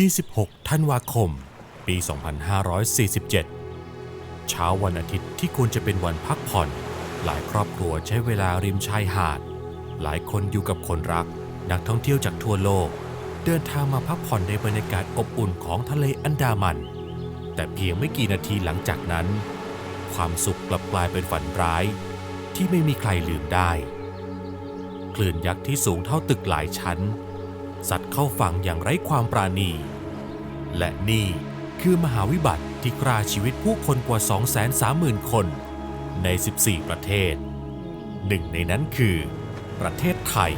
26 ธันวาคม ปี 2547 เช้าวันอาทิตย์ที่ควรจะเป็นวันพักผ่อน หลายครอบครัวใช้เวลาริมชายหาด หลายคนอยู่กับคนรัก นักท่องเที่ยวจากทั่วโลก เดินทางมาพักผ่อนในบรรยากาศอบอุ่นของทะเลอันดามัน แต่เพียงไม่กี่นาทีหลังจากนั้น ความสุขกลับกลายเป็นฝันร้าย ที่ไม่มีใครลืมได้ คลื่นยักษ์ที่สูงเท่าตึกหลายชั้น สัตว์เข้าฝั่งอย่างไร้ความปราณี และนี่คือมหาวิบัติที่กราชีวิตผู้คนกว่า 230,000 คนใน 14 ประเทศ หนึ่งในนั้นคือ ประเทศไทย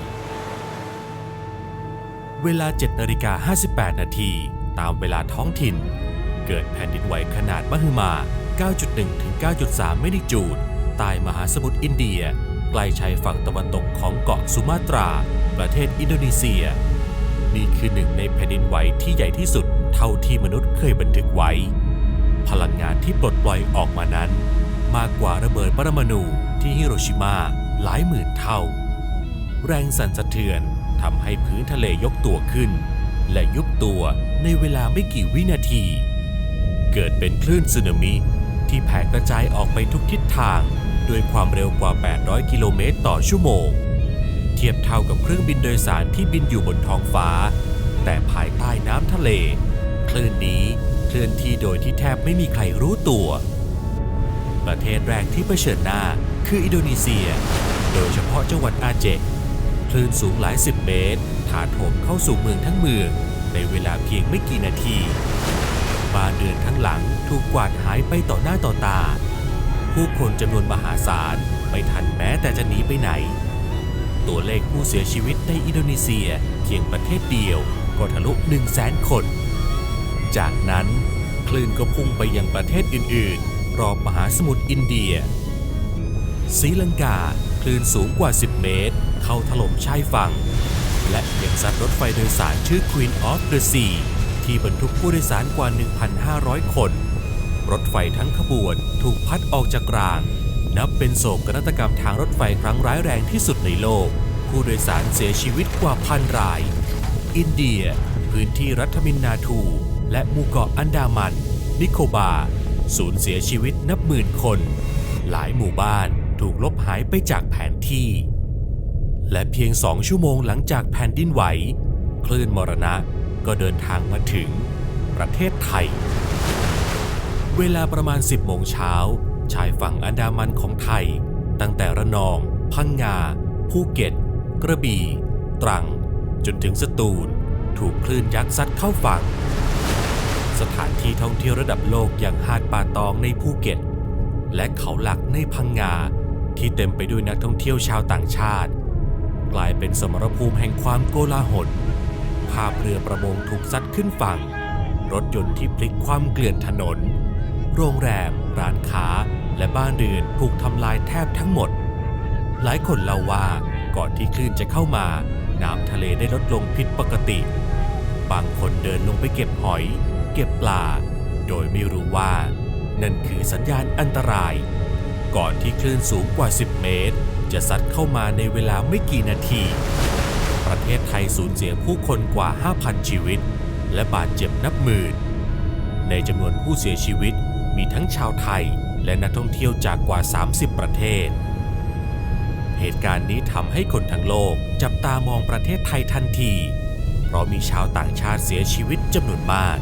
เวลา7นาฬิกา58 นาทีตามเวลาท้องถิ่น เกิดแผ่นดินไหวขนาดมหึมา 9.1 ถึง 9.3 เมกนิจูดใต้มหาสมุทรอินเดีย ใกล้ชายฝั่งตะวันตกของเกาะสุมาตรา ประเทศอินโดนีเซีย นี่คือหนึ่งในแผ่นดินไหวที่ใหญ่ที่สุดเท่าที่มนุษย์เคยบันทึกไว้ พลังงานที่ปลดปล่อยออกมานั้น มากกว่าระเบิดปรมาณูที่ฮิโรชิมาหลายหมื่นเท่า แรงสั่นสะเทือนทำให้พื้นทะเลยกตัวขึ้น และยุบตัวในเวลาไม่กี่วินาที เกิดเป็นคลื่นสึนามิที่แผ่กระจายออกไปทุกทิศทาง ด้วยความเร็วกว่า 800 กิโลเมตรต่อชั่วโมง เทียบเท่ากับเครื่องบินโดยสารที่บินอยู่บนท้องฟ้า แต่ภายใต้น้ำทะเล คลื่นนี้เคลื่อนที่โดยที่แทบไม่มีใครรู้ตัว ประเทศแรกที่เผชิญหน้าคืออินโดนีเซีย โดยเฉพาะจังหวัดอาเจกคลื่นสูงหลายสิบเมตรถาโถมเข้าสู่เมืองทั้งเมือง ในเวลาเพียงไม่กี่นาทีบ้านเรือนทั้งหลังถูกกวาดหายไปต่อหน้าต่อตา ผู้คนจำนวนมหาศาลไม่ทันแม้แต่จะหนีไปไหน ตัวเลขผู้เสียชีวิตในอินโดนีเซียเพียงประเทศเดียวก็ทะลุ1 0 0 0 0แสนคน จากนั้นคลื่นก็พุ่งไปยังประเทศอื่น ๆ รอบมหาสมุทรอินเดียศรีลังกาคลื่นสูงกว่า 10 เมตร เข้าถล่มชายฝั่ง และยังซัดรถไฟโดยสารชื่อ Queen of the Sea ที่บรรทุกผู้โดยสารกว่า 1,500 คน รถไฟทั้งขบวนถูกพัดออกจากราง นับเป็นโศกนาฏกรรมทางรถไฟครั้งร้ายแรงที่สุดในโลก ผู้โดยสารเสียชีวิตกว่าพันราย อินเดีย พื้นที่รัฐมินนาทู และหมู่เกาะอันดามัน นิโคบาสูญเสียชีวิตนับหมื่นคน หลายหมู่บ้านถูกลบหายไปจากแผนที่ และเพียงสองชั่วโมงหลังจากแผ่นดินไหว คลื่นมรณะก็เดินทางมาถึงประเทศไทย เวลาประมาณ 10โมงเช้า ชายฝั่งอันดามันของไทย ตั้งแต่ระนอง พังงา ภูเก็ต กระบี่ ตรัง จนถึงสตูล ถูกคลื่นยักษ์ซัดเข้าฝั่ง สถานที่ท่องเที่ยวระดับโลกอย่างหาดป่าตองในภูเก็ต และเขาหลักในพังงา ที่เต็มไปด้วยนักท่องเที่ยวชาวต่างชาติ กลายเป็นสมรภูมิแห่งความโกลาหลภาพเรือประมงถูกซัดขึ้นฝั่ง รถยนต์ที่พลิกคว่ำเกลื่อนถนน โรงแรม ร้านค้า และบ้านเรือนถูกทำลายแทบทั้งหมด หลายคนเล่าว่าก่อนที่คลื่นจะเข้ามา น้ำทะเลได้ลดลงผิดปกติ บางคนเดินลงไปเก็บหอย เก็บปลา โดยไม่รู้ว่า นั่นคือสัญญาณอันตราย ก่อนที่คลื่นสูงกว่า 10 เมตร จะซัดเข้ามาในเวลาไม่กี่นาที ประเทศไทยสูญเสียผู้คนกว่า 5,000 ชีวิต และบาดเจ็บนับหมื่นในจำนวนผู้เสียชีวิตมีทั้งชาวไทย และนักท่องเที่ยวจากกว่า 30 ประเทศ เหตุการณ์นี้ทำให้คนทั้งโลกจับตามองประเทศไทยทันที เพราะมีชาวต่างชาติเสียชีวิตจำนวนมาก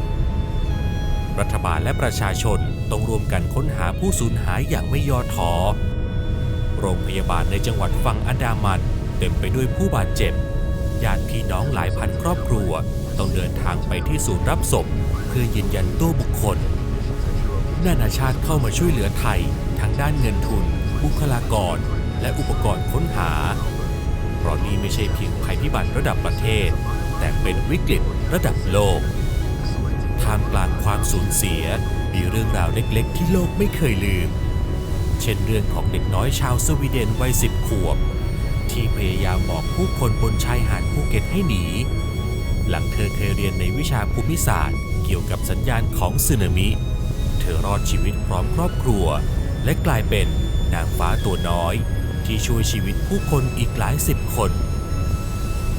รัฐบาลและประชาชนต้องรวมกันค้นหาผู้สูญหายอย่างไม่ย่อท้อ โรงพยาบาลในจังหวัดฝั่งอันดามันเต็มไปด้วยผู้บาดเจ็บ ญาติพี่น้องหลายพันครอบครัว ต้องเดินทางไปที่ศูนย์รับศพ เพื่อยืนยันตัวบุคคล นานาชาติเข้ามาช่วยเหลือไทยทั้งด้านเงินทุน บุคลากร และอุปกรณ์ค้นหา เพราะนี่ไม่ใช่เพียงภัยพิบัติระดับประเทศ แต่เป็นวิกฤตระดับโลกท่ามกลางความสูญเสียมีเรื่องราวเล็กๆ ที่โลกไม่เคยลืม เช่นเรื่องของเด็กน้อยชาวสวีเดนวัยสิบขวบ ที่พยายามบอกผู้คนบนชายหาดภูเก็ตให้หนี หลังเธอเคยเรียนในวิชาภูมิศาสตร์ เกี่ยวกับสัญญาณของสึนามิ ธอรอดชีวิตพร้อมครอบครัว และกลายเป็นนางฟ้าตัวน้อย ที่ช่วยชีวิตผู้คนอีกหลายสิบคน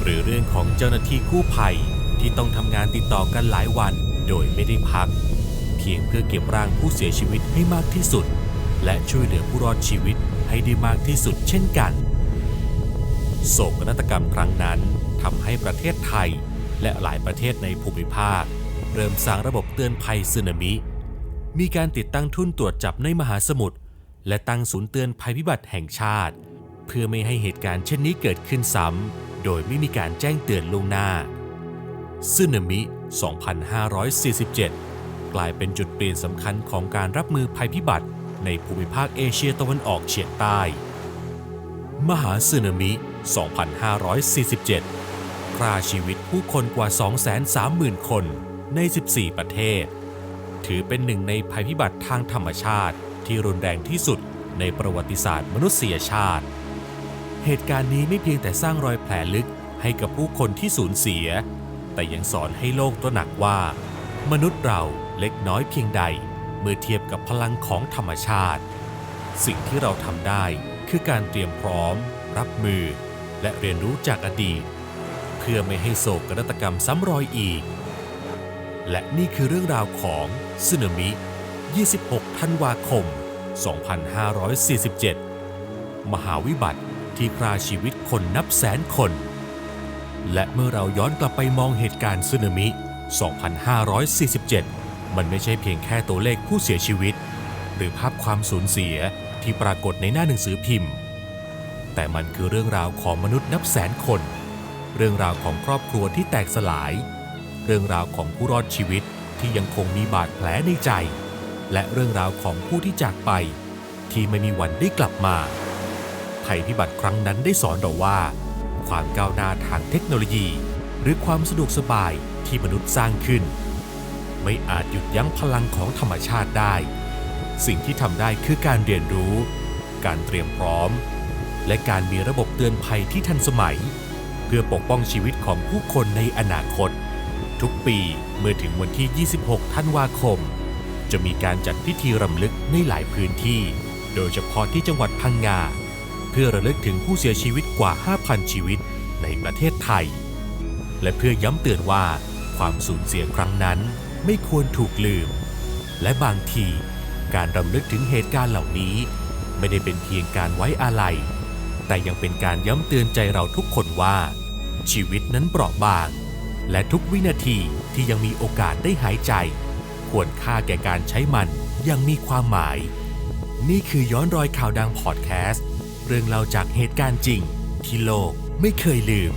หรือเรื่องของเจ้าหน้าที่กู้ภัยที่ต้องทำงานติดต่อกันหลายวันโดยไม่ได้พัก เพียงเพื่อเก็บร่างผู้เสียชีวิตให้มากที่สุด และช่วยเหลือผู้รอดชีวิตให้ได้มากที่สุดเช่นกัน โศกนาฏกรรมครั้งนั้นทำให้ประเทศไทย และหลายประเทศในภูมิภาค เริ่มสร้างระบบเตือนภัยสึนามิ มีการติดตั้งทุ่นตรวจจับในมหาสมุทรและตั้งศูนย์เตือนภัยพิบัติแห่งชาติ เพื่อไม่ให้เหตุการณ์เช่นนี้เกิดขึ้นซ้ำโดยไม่มีการแจ้งเตือนล่วงหน้าสึนามิ 2547 กลายเป็นจุดเปลี่ยนสำคัญของการรับมือภัยพิบัติในภูมิภาคเอเชียตะวันออกเฉียงใต้ มหาสึนามิ 2547 ฆ่าชีวิตผู้คนกว่า 230,000 คนใน 14 ประเทศ ถือเป็นหนึ่งในภัยพิบัติทางธรรมชาติ ที่รุนแรงที่สุดในประวัติศาสตร์มนุษยชาติ เหตุการณ์นี้ไม่เพียงแต่สร้างรอยแผลลึกให้กับผู้คนที่สูญเสีย แต่ยังสอนให้โลกตระหนักว่า มนุษย์เราเล็กน้อยเพียงใด เมื่อเทียบกับพลังของธรรมชาติ สิ่งที่เราทำได้คือการเตรียมพร้อม รับมือ และเรียนรู้จากอดีต เพื่อไม่ให้โศกนาฏกรรมซ้ำรอยอีก และนี่คือเรื่องราวของสึนามิ 26 ธันวาคม 2547 มหาวิบัติที่ฆ่าชีวิตคนนับแสนคน และเมื่อเราย้อนกลับไปมองเหตุการณ์สึนามิ 2547 มันไม่ใช่เพียงแค่ตัวเลขผู้เสียชีวิต หรือภาพความสูญเสียที่ปรากฏในหน้าหนังสือพิมพ์ แต่มันคือเรื่องราวของมนุษย์นับแสนคน เรื่องราวของครอบครัวที่แตกสลาย เรื่องราวของผู้รอดชีวิตที่ยังคงมีบาดแผลในใจ และเรื่องราวของผู้ที่จากไป ที่ไม่มีวันได้กลับมาภัยพิบัติครั้งนั้นได้สอนเราว่า ความก้าวหน้าทางเทคโนโลยี หรือความสะดวกสบายที่มนุษย์สร้างขึ้น ไม่อาจหยุดยั้งพลังของธรรมชาติได้ สิ่งที่ทำได้คือการเรียนรู้ การเตรียมพร้อม และการมีระบบเตือนภัยที่ทันสมัย เพื่อปกป้องชีวิตของผู้คนในอนาคต ทุกปีเมื่อถึงวันที่ 26 ธันวาคม จะมีการจัดพิธีรำลึกในหลายพื้นที่ โดยเฉพาะที่จังหวัดพังงา เพื่อระลึกถึงผู้เสียชีวิตกว่า 5,000 ชีวิตในประเทศไทย และเพื่อย้ำเตือนว่าความสูญเสียครั้งนั้นไม่ควรถูกลืม และบางทีการรำลึกถึงเหตุการณ์เหล่านี้ ไม่ได้เป็นเพียงการไว้อาลัย แต่ยังเป็นการย้ำเตือนใจเราทุกคนว่า ชีวิตนั้นเปราะบาง และทุกวินาทีที่ยังมีโอกาสได้หายใจ ควรค่าแก่การใช้มันยังมีความหมาย นี่คือย้อนรอยข่าวดังพอดแคสต์ เรื่องเล่าจากเหตุการณ์จริง ที่โลกไม่เคยลืม